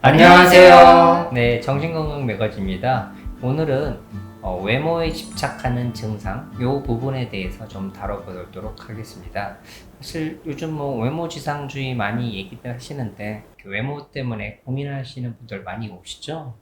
안녕하세요. 네, 정신건강 매거진입니다. 오늘은 어, 외모에 집착하는 증상 요 부분에 대해서 좀 다뤄보도록 하겠습니다. 사실 요즘 뭐 외모 지상주의 많이 얘기들 하시는데 그 외모 때문에 고민하시는 분들 많이 오시죠?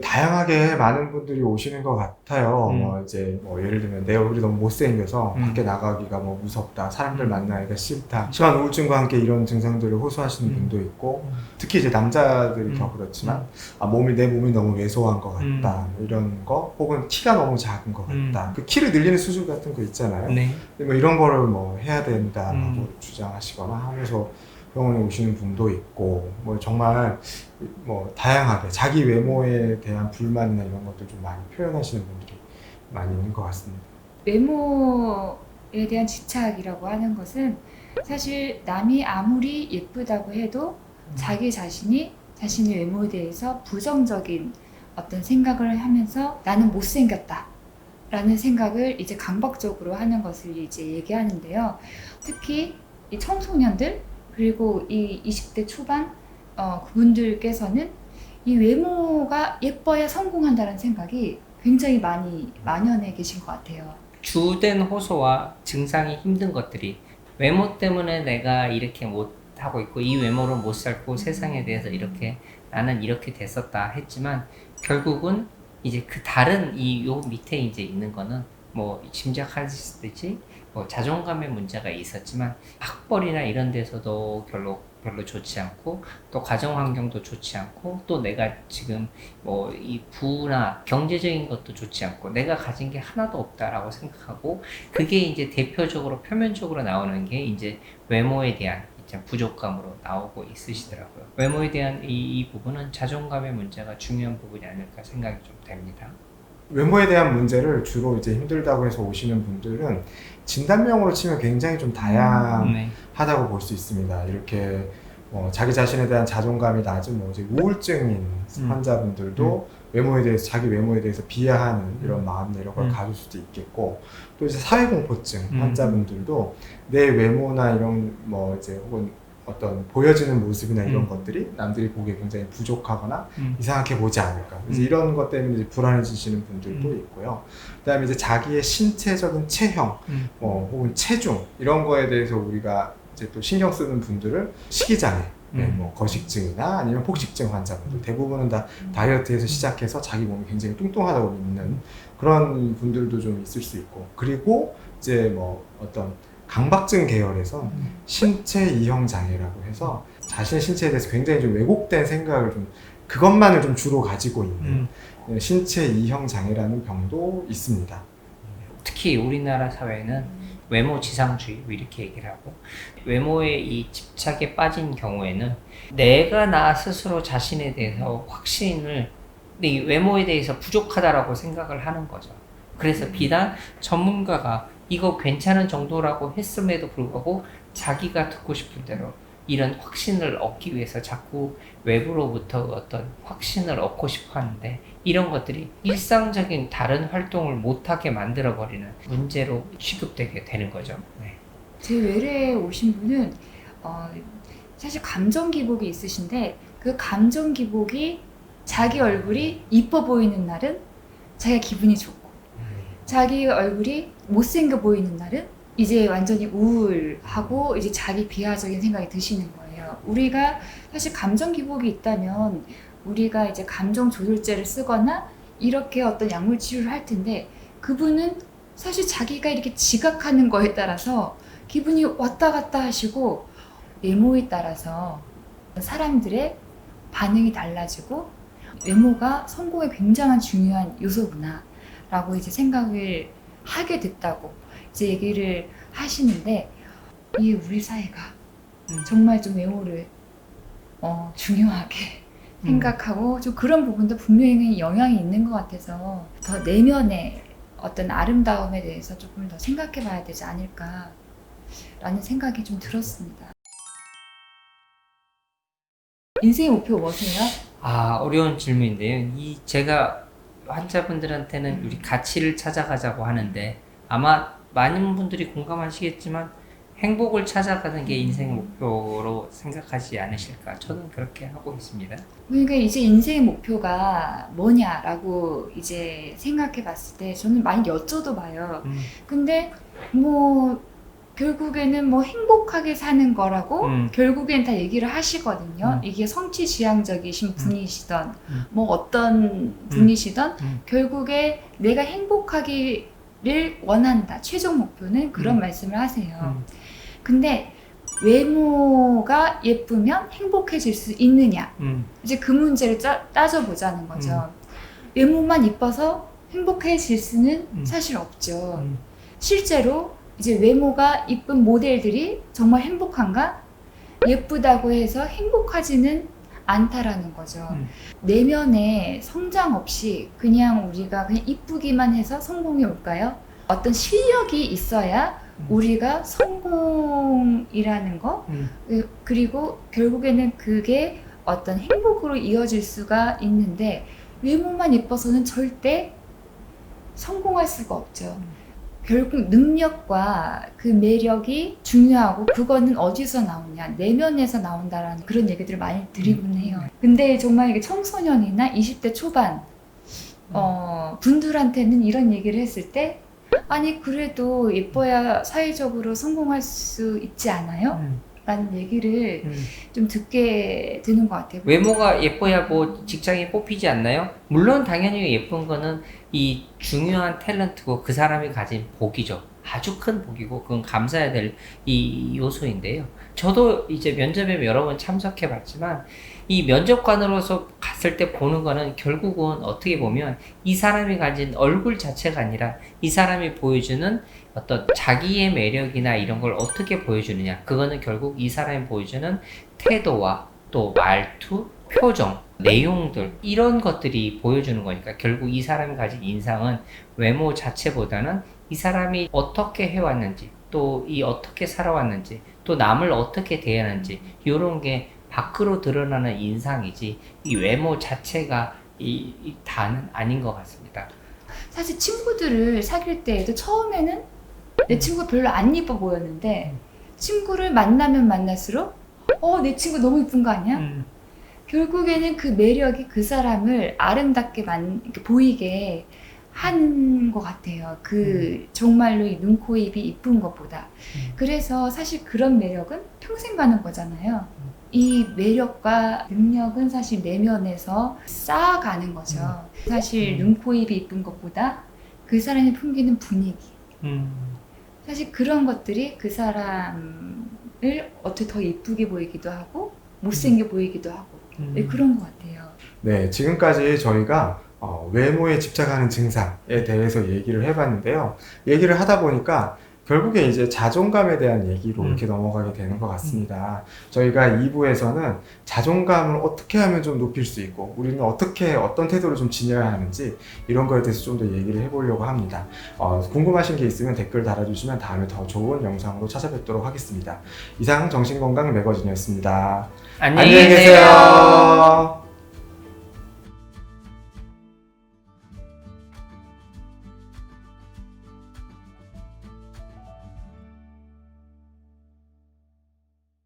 다양하게 많은 분들이 오시는 것 같아요. 음. 뭐 이제 뭐 예를 들면 내 얼굴이 너무 못생겨서 음. 밖에 나가기가 뭐 무섭다, 사람들 음. 만나기가 싫다, 심한 우울증과 함께 이런 증상들을 호소하시는 음. 분도 있고, 특히 이제 남자들이 음. 더 그렇지만 아, 몸이 내 몸이 너무 왜소한 것 같다, 뭐 이런 거, 혹은 키가 너무 작은 것 같다. 음. 그 키를 늘리는 수술 같은 거 있잖아요. 네. 뭐 이런 거를 뭐 해야 된다라고 음. 주장하시거나 하면서 병원에 오시는 분도 있고 뭐 정말 뭐 다양하게 자기 외모에 대한 불만이나 이런 것들 좀 많이 표현하시는 분들이 많이 있는 것 같습니다. 외모에 대한 집착이라고 하는 것은 사실 남이 아무리 예쁘다고 해도 자기 자신이 자신의 외모에 대해서 부정적인 어떤 생각을 하면서 나는 못생겼다. 라는 생각을 이제 강박적으로 하는 것을 이제 얘기하는데요. 특히 이 청소년들 그리고 이 20대 초반 어, 그분들께서는 이 외모가 예뻐야 성공한다는 생각이 굉장히 많이 만연해 계신 것 같아요. 주된 호소와 증상이 힘든 것들이 외모 때문에 내가 이렇게 못 하고 있고 이 외모로 못 살고 세상에 대해서 이렇게 나는 이렇게 됐었다 했지만 결국은 이제 그 다른 이 요 밑에 이제 있는 거는 뭐 짐작하시듯이 뭐 자존감의 문제가 있었지만 학벌이나 이런 데서도 별로 별로 좋지 않고 또 가정 환경도 좋지 않고 또 내가 지금 뭐 이 부나 경제적인 것도 좋지 않고 내가 가진 게 하나도 없다라고 생각하고 그게 이제 대표적으로 표면적으로 나오는 게 이제 외모에 대한 부족감으로 나오고 있으시더라고요. 외모에 대한 이, 이 부분은 자존감의 문제가 중요한 부분이 아닐까 생각이 좀 됩니다. 외모에 대한 문제를 주로 이제 힘들다고 해서 오시는 분들은 진단명으로 치면 굉장히 좀 다양하다고 네. 볼수 있습니다. 이렇게 뭐 자기 자신에 대한 자존감이 낮은 뭐 이제 우울증인 음. 환자분들도 외모에 대해서 자기 외모에 대해서 비하하는 이런 마음 이런 걸 음. 가질 수도 있겠고 또 이제 사회공포증 음. 환자분들도 내 외모나 이런 뭐 이제 혹은 어떤 보여지는 모습이나 이런 음. 것들이 남들이 보기에 굉장히 부족하거나 음. 이상하게 보지 않을까. 그래서 음. 이런 것 때문에 이제 불안해지시는 분들도 음. 있고요. 그다음에 이제 자기의 신체적인 체형, 음. 뭐 혹은 체중 이런 거에 대해서 우리가 이제 또 신경 쓰는 분들을 식이장애, 네, 음. 뭐 거식증이나 아니면 폭식증 환자분들 대부분은 다 다이어트에서 시작해서 자기 몸이 굉장히 뚱뚱하다고 믿는 그런 분들도 좀 있을 수 있고 그리고 이제 뭐 어떤 강박증 계열에서 음. 신체 이형 장애라고 해서 자신의 신체에 대해서 굉장히 좀 왜곡된 생각을 좀 그것만을 좀 주로 가지고 있는 음. 네, 신체 이형 장애라는 병도 있습니다. 특히 우리나라 사회는 외모 지상주의 뭐 이렇게 얘기를 하고 외모에 이 집착에 빠진 경우에는 내가 나 스스로 자신에 대해서 확신을 외모에 대해서 부족하다라고 생각을 하는 거죠. 그래서 비단 전문가가 이거 괜찮은 정도라고 했음에도 불구하고 자기가 듣고 싶은 대로 이런 확신을 얻기 위해서 자꾸 외부로부터 어떤 확신을 얻고 싶어 하는데 이런 것들이 일상적인 다른 활동을 못하게 만들어 버리는 문제로 취급되게 되는 거죠. 네. 제 외래에 오신 분은 어, 사실 감정 기복이 있으신데 그 감정 기복이 자기 얼굴이 이뻐 보이는 날은 자기가 기분이 좋고 자기 얼굴이 못생겨 보이는 날은 이제 완전히 우울하고 이제 자기 비하적인 생각이 드시는 거예요. 우리가 사실 감정 기복이 있다면 우리가 이제 감정 조절제를 쓰거나 이렇게 어떤 약물 치료를 할 텐데 그분은 사실 자기가 이렇게 지각하는 거에 따라서 기분이 왔다 갔다 하시고 외모에 따라서 사람들의 반응이 달라지고 외모가 성공에 굉장한 중요한 요소구나 라고 이제 생각을 하게 됐다고 이제 얘기를 하시는데 이 우리 사회가 음. 정말 좀 외모를 어, 중요하게 음. 생각하고 좀 그런 부분도 분명히 영향이 있는 것 같아서 더 내면의 어떤 아름다움에 대해서 조금 더 생각해 봐야 되지 않을까 라는 생각이 좀 들었습니다. 인생의 목표 뭐세요? 아 어려운 질문인데요. 이 제가 환자분들한테는 우리 가치를 찾아가자고 하는데 아마 많은 분들이 공감하시겠지만 행복을 찾아가는 게 인생 목표로 생각하지 않으실까? 저는 그렇게 하고 있습니다. 그러니까 이제 인생의 목표가 뭐냐라고 이제 생각해 봤을 때 저는 많이 여쭤도 봐요. 음, 근데 뭐 결국에는 뭐 행복하게 사는 거라고 음. 결국엔 다 얘기를 하시거든요. 음. 이게 성취 지향적이신 분이시던 음. 뭐 어떤 분이시던 음. 결국에 내가 행복하기를 원한다. 최종 목표는 그런 음. 말씀을 하세요. 음, 근데 외모가 예쁘면 행복해질 수 있느냐? 음, 이제 그 문제를 짜, 따져보자는 거죠. 외모만 이뻐서 행복해질 수는 음. 사실 없죠. 음. 실제로 이제 외모가 이쁜 모델들이 정말 행복한가? 예쁘다고 해서 행복하지는 않다라는 거죠. 음. 내면에 성장 없이 그냥 우리가 그냥 이쁘기만 해서 성공이 올까요? 어떤 실력이 있어야 음. 우리가 성공이라는 거 음. 그- 그리고 결국에는 그게 어떤 행복으로 이어질 수가 있는데 외모만 예뻐서는 절대 성공할 수가 없죠. 결국 능력과 그 매력이 중요하고 그거는 어디서 나오냐 내면에서 나온다라는 그런 얘기들을 많이 드리곤 해요. 근데 정말 이게 청소년이나 20대 초반 어, 분들한테는 이런 얘기를 했을 때 아니 그래도 예뻐야 사회적으로 성공할 수 있지 않아요? 음, 라는 얘기를 음. 좀 듣게 되는 것 같아요. 외모가 예뻐야 뭐 직장에 뽑히지 않나요? 물론 당연히 예쁜 거는 이 중요한 탤런트고 그 사람이 가진 복이죠. 아주 큰 복이고 그건 감사해야 될 이 요소인데요. 저도 이제 면접에 여러 번 참석해 봤지만 이 면접관으로서 갔을 때 보는 거는 결국은 어떻게 보면 이 사람이 가진 얼굴 자체가 아니라 이 사람이 보여주는 어떤 자기의 매력이나 이런 걸 어떻게 보여주느냐. 그거는 결국 이 사람이 보여주는 태도와 또 말투, 표정, 내용들 이런 것들이 보여주는 거니까 결국 이 사람이 가진 인상은 외모 자체보다는 이 사람이 어떻게 해왔는지 또 이 어떻게 살아왔는지 또 남을 어떻게 대하는지 이런 게 밖으로 드러나는 인상이지 이 외모 자체가 이, 이 다는 아닌 것 같습니다. 사실 친구들을 사귈 때에도 처음에는 내 친구가 별로 안 이뻐 보였는데 친구를 만나면 만날수록 어 내 친구 너무 이쁜 거 아니야? 음, 결국에는 그 매력이 그 사람을 아름답게 만, 보이게 하는 것 같아요. 그 정말로 이 눈, 코, 입이 이쁜 것보다. 음. 그래서 사실 그런 매력은 평생 가는 거잖아요. 이 매력과 능력은 사실 내면에서 쌓아가는 거죠. 사실 음. 눈, 코, 입이 이쁜 것보다 그 사람이 풍기는 분위기. 음, 사실 그런 것들이 그 사람을 어떻게 더 이쁘게 보이기도 하고 못생겨 보이기도 하고 음. 네, 그런 것 같아요. 네, 지금까지 저희가 어, 외모에 집착하는 증상에 대해서 얘기를 해봤는데요. 얘기를 하다 보니까 결국에 이제 자존감에 대한 얘기로 음. 이렇게 넘어가게 되는 것 같습니다. 저희가 2부에서는 자존감을 어떻게 하면 좀 높일 수 있고, 우리는 어떻게, 어떤 태도를 좀 지녀야 하는지, 이런 거에 대해서 좀 더 얘기를 해보려고 합니다. 어, 궁금하신 게 있으면 댓글 달아주시면 다음에 더 좋은 영상으로 찾아뵙도록 하겠습니다. 이상 정신건강 매거진이었습니다. 안녕히 계세요.